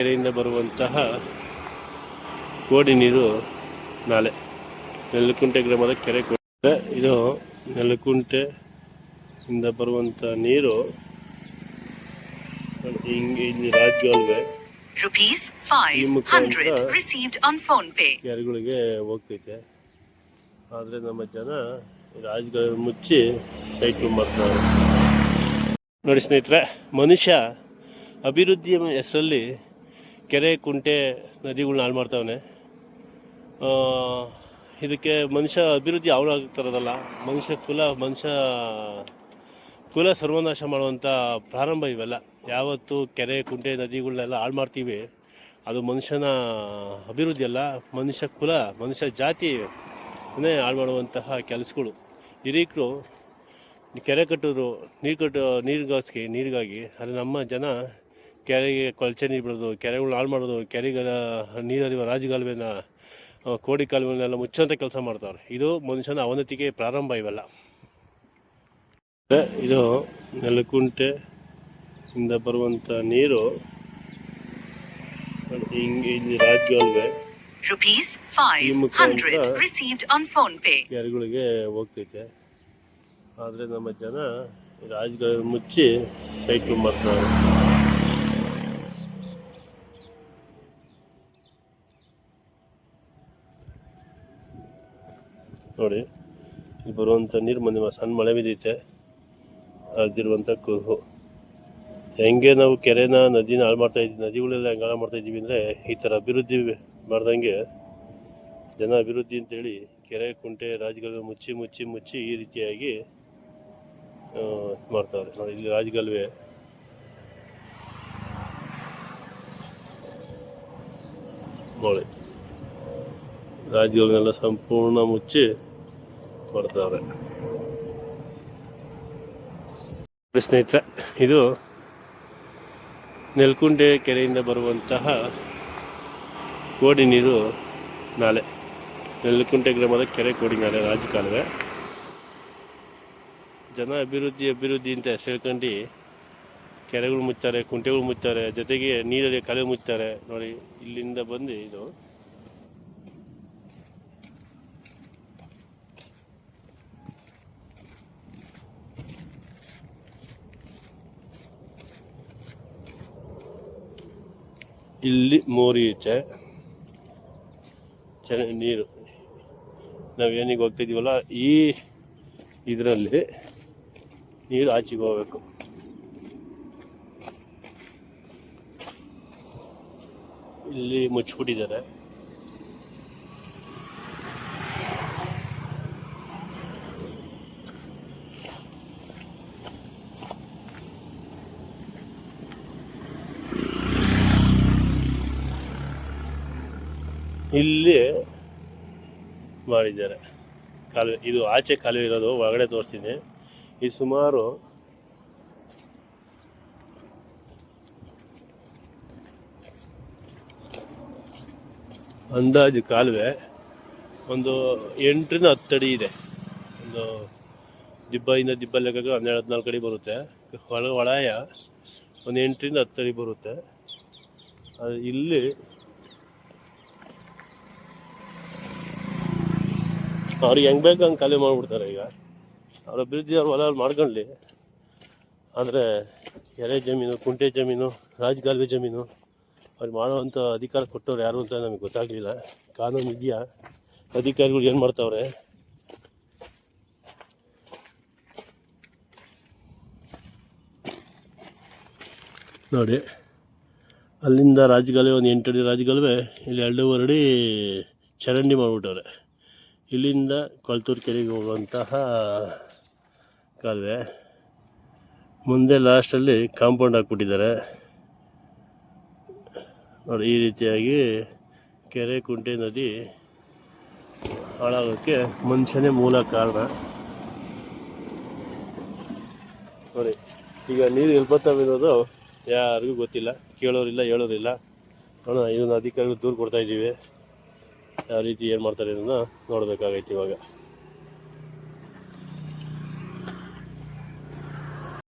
ಕೆರೆಯಿಂದ ಬರುವಂತಹ ಕೋಡಿ ನೀರು ನಾಲೆ ನೆಲಕುಂಟೆ ಗ್ರಾಮದ ಕೆರೆ ಕೋಡಿ ಇದು. ನೆಲಕುಂಟೆ ಇಂದ ಬರುವಂಥ ನೀರು. ಹಿಂಗೆ ಇಲ್ಲಿ ರಾಜಗಾಲುವೆ ಈ ಮುಖಾಂತರ 500 received on phone pay. ಕೆರೆಗಳಿಗೆ ಹೋಗ್ತೈತೆ. ಆದರೆ ನಮ್ಮ ಜನ ರಾಜಗಾಲ ಮುಚ್ಚಿ ಸೈಕ್ಲ್ ಮಾಡ್ತಾರೆ. ನೋಡಿ ಸ್ನೇಹಿತರೆ ಮನುಷ್ಯ ಅಭಿವೃದ್ಧಿಯ ಹೆಸರಲ್ಲಿ ಕೆರೆ ಕುಂಟೆ ನದಿಗಳನ್ನ ಹಾಳು ಮಾಡ್ತಾವನೆ. ಇದಕ್ಕೆ ಮನುಷ್ಯ ಅಭಿವೃದ್ಧಿ ಅವನು ಆಗ್ತಿರೋದಲ್ಲ ಮನುಷ್ಯ ಕುಲ ಮನುಷ್ಯ ಕುಲ ಸರ್ವನಾಶ ಮಾಡುವಂಥ ಪ್ರಾರಂಭ ಇವೆಲ್ಲ. ಯಾವತ್ತು ಕೆರೆ, ಕುಂಟೆ ನದಿಗಳನ್ನೆಲ್ಲ ಹಾಳು ಮಾಡ್ತೀವಿ, ಅದು ಮನುಷ್ಯನ ಅಭಿವೃದ್ಧಿ ಅಲ್ಲ, ಮನುಷ್ಯ ಕುಲ, ಮನುಷ್ಯ ಜಾತಿ ಹಾಳು ಮಾಡುವಂತಹ ಕೆಲಸಗಳು. ಹಿರೀಕರು ಕೆರೆ ಕಟ್ಟಿದ್ರು, ನೀರು ಕಟ್ಟು ನೀರಿಗೋಸ್ಕಿ ನೀರಿಗಾಗಿ ಆದರೆ ನಮ್ಮ ಜನ ಕೆರೆಗೆ ಕೊಳಚೆ ನೀರು ಬಿಡೋದು ಕೆರೆಗಳನ್ನ ಹಾಳು ಮಾಡೋದು ಕೆರೆಗಳ ನೀರರಿವ ರಾಜಗಾಲುವೆನ ಕೋಡಿ ಕಾಲುವೆನೆಲ್ಲ ಮುಚ್ಚಂತ ಕೆಲಸ ಮಾಡ್ತಾವ್ರೆ. ಇದು ಮನುಷ್ಯನ ಅವನತಿಗೆ ಪ್ರಾರಂಭ ಇವೆಲ್ಲ. ಇದು ನೆಲಕುಂಟೆ ಇಂದ ಬರುವಂಥ ನೀರು. ಹಿಂಗೆ ಇಲ್ಲಿ ರಾಜಗಾಲುವೆ. ಈ ಮುಖಾಂತರ 500 received on phone pay. ಕೆರೆಗಳಿಗೆ ಹೋಗ್ತೈತೆ. ಆದರೆ ನಮ್ಮ ಜನ ರಾಜಗಾಲ ಮುಚ್ಚಿ ಸೈಕ್ಲಿಂಗ್ ಮಾಡ್ತಾರೆ. ನೋಡಿ, ಇಲ್ಲಿ ಬರುವಂಥ ನೀರು ಮೊನ್ನೆ ಸಣ್ಣ ಮಳೆ ಬಿದ್ದೈತೆ. ಆಗದಿರುವಂಥ ಕುಹು. ಹೆಂಗೆ ನಾವು ಕೆರೆನ, ನದಿನ ಹಾಳು ಮಾಡ್ತಾ ಇದ್ದೀವಿ ನದಿಗಳೆಲ್ಲ ಹೆಂಗೆ ಹಾಳು ಮಾಡ್ತಾ ಇದ್ದೀವಿ ಅಂದರೆ, ಈ ಥರ ಅಭಿವೃದ್ಧಿ ಮಾಡ್ದಂಗೆ ಜನ ಅಭಿವೃದ್ಧಿ ಅಂತೇಳಿ ಕೆರೆ, ಕುಂಟೆ, ರಾಜಗಲ್ವೆ ಮುಚ್ಚಿ ಮುಚ್ಚಿ ಮುಚ್ಚಿ ಈ ರೀತಿಯಾಗಿ ಮಾಡ್ತಾರೆ. ನೋಡಿ, ಇಲ್ಲಿ ರಾಜಗಲ್ವೆ. ನೋಡಿ. ರಾಜ್ಯಗಳನ್ನೆಲ್ಲ ಸಂಪೂರ್ಣ ಮುಚ್ಚಿ ಮಾಡ್ತಾರೆ ಸ್ನೇಹಿತರೆ, ಇದು ನೆಲ್ಕುಂಟೆ ಕೆರೆಯಿಂದ ಬರುವಂತಹ ಕೋಡಿ ನೀರು ನಾಲೆ. ನೆಲ್ಕುಂಟೆ ಗ್ರಾಮದ ಕೆರೆ ಕೋಡಿ ನಾಲೆ ರಾಜಕಾಲವೇ. ಜನ ಅಭಿವೃದ್ಧಿ ಅಭಿವೃದ್ಧಿ ಅಂತ ಹೇಳ್ಕೊಂಡು ಕೆರೆಗಳು ಮುಚ್ತಾರೆ, ಕುಂಟೆಗಳು ಮುಚ್ಚಾರೆ ಜೊತೆಗೆ ನೀರಲ್ಲಿ ಕಲೆ ಮುಚ್ತಾರೆ. ನೋಡಿ, ಇಲ್ಲಿಂದ ಬಂದು ಇದು ಇಲ್ಲಿ ಮೋರಿ ಐತೆ ಚೆನ್ನಾಗಿ ನೀರು. ನಾವು ಏನಿಗೆ ಹೋಗ್ತಿದ್ದೀವಲ್ಲ ಈ ಇದರಲ್ಲಿ ನೀರು ಆಚೆಗೆ ಹೋಗ್ಬೇಕು. ಇಲ್ಲಿ ಮುಚ್ಚಿಬಿಟ್ಟಿದ್ದಾರೆ. ಇಲ್ಲಿ ಮಾಡಿದ್ದಾರೆ. ಕಾಲುವೆ ಇದು ಆಚೆ ಕಾಲುವೆ ಇರೋದು, ಒಳಗಡೆ ತೋರಿಸ್ತೀನಿ. ಇದು ಸುಮಾರು ಅಂದಾಜು ಕಾಲುವೆ ಒಂದು ಎಂಟರಿಂದ ಹತ್ತು ಅಡಿ ಇದೆ. ಒಂದು ದಿಬ್ಬದಿಂದ ದಿಬ್ಬ ಲೆಕ್ಕಕ್ಕೆ ಹನ್ನೆರಡು, ಹದಿನಾಲ್ಕು ಅಡಿ ಬರುತ್ತೆ. ಒಳ ಒಳಾಯ ಒಂದು ಎಂಟರಿಂದ ಹತ್ತು ಅಡಿ ಬರುತ್ತೆ. ಇಲ್ಲಿ ಅವ್ರಿಗೆ ಹೆಂಗೆ ಬೇಕು ಹಂಗೆ ಖಾಲಿ ಮಾಡಿಬಿಡ್ತಾರೆ ಈಗ. ಅವ್ರ ಅಭಿವೃದ್ಧಿ ಅವ್ರು ಹೊಲ ಮಾಡ್ಕೊಳ್ಳಿ ಆದರೆ ಎರೆ ಜಮೀನು, ಕುಂಟೆ ಜಮೀನು ರಾಜಗಾಲುವೆ ಜಮೀನು ಅವ್ರು ಮಾಡೋವಂಥ ಅಧಿಕಾರ ಕೊಟ್ಟವ್ರು ಯಾರು ಅಂತ ನಮಗೆ ಗೊತ್ತಾಗಲಿಲ್ಲ. ಕಾನೂನು ಇದೆಯಾ? ಅಧಿಕಾರಿಗಳು ಏನು ಮಾಡ್ತಾವ್ರೆ? ನೋಡಿ, ಅಲ್ಲಿಂದ ರಾಜಗಾಲುವೆ ಒಂದು ಎಂಟು ಅಡಿ ರಾಜಗಾಲುವೆ ಇಲ್ಲಿ ಎರಡೂವರೆ ಅಡಿ ಚರಂಡಿ ಮಾಡಿಬಿಟ್ಟವ್ರೆ. ಇಲ್ಲಿಂದ ಕೊಳ್ತೂರು ಕೆರೆಗೆ ಹೋಗುವಂತಹ ಕಾಲುವೆ. ಮುಂದೆ ಲಾಸ್ಟಲ್ಲಿ ಕಾಂಪೌಂಡ್ ಹಾಕ್ಬಿಟ್ಟಿದ್ದಾರೆ. ನೋಡಿ, ಈ ರೀತಿಯಾಗಿ ಕೆರೆ ಕುಂಟೆ ನದಿ ಹಾಳಾಗೋಕ್ಕೆ ಮನುಷ್ಯನೇ ಮೂಲ ಕಾರಣ. ನೋಡಿ, ಈಗ ನೀರು ಅನ್ನೋದು ಯಾರಿಗೂ ಗೊತ್ತಿಲ್ಲ, ಕೇಳೋರಿಲ್ಲ, ಹೇಳೋರಿಲ್ಲ. ನೋಡೋಣ ಇದನ್ನು ಅಧಿಕಾರಿಗಳು ದೂರು ಕೊಡ್ತಾ ಇದ್ದೀವಿ. ಯಾವ ರೀತಿ ಏನು ಮಾಡ್ತಾರೆ ಅನ್ನೋದನ್ನ ನೋಡಬೇಕಾಗೈತೆ ಇವಾಗ.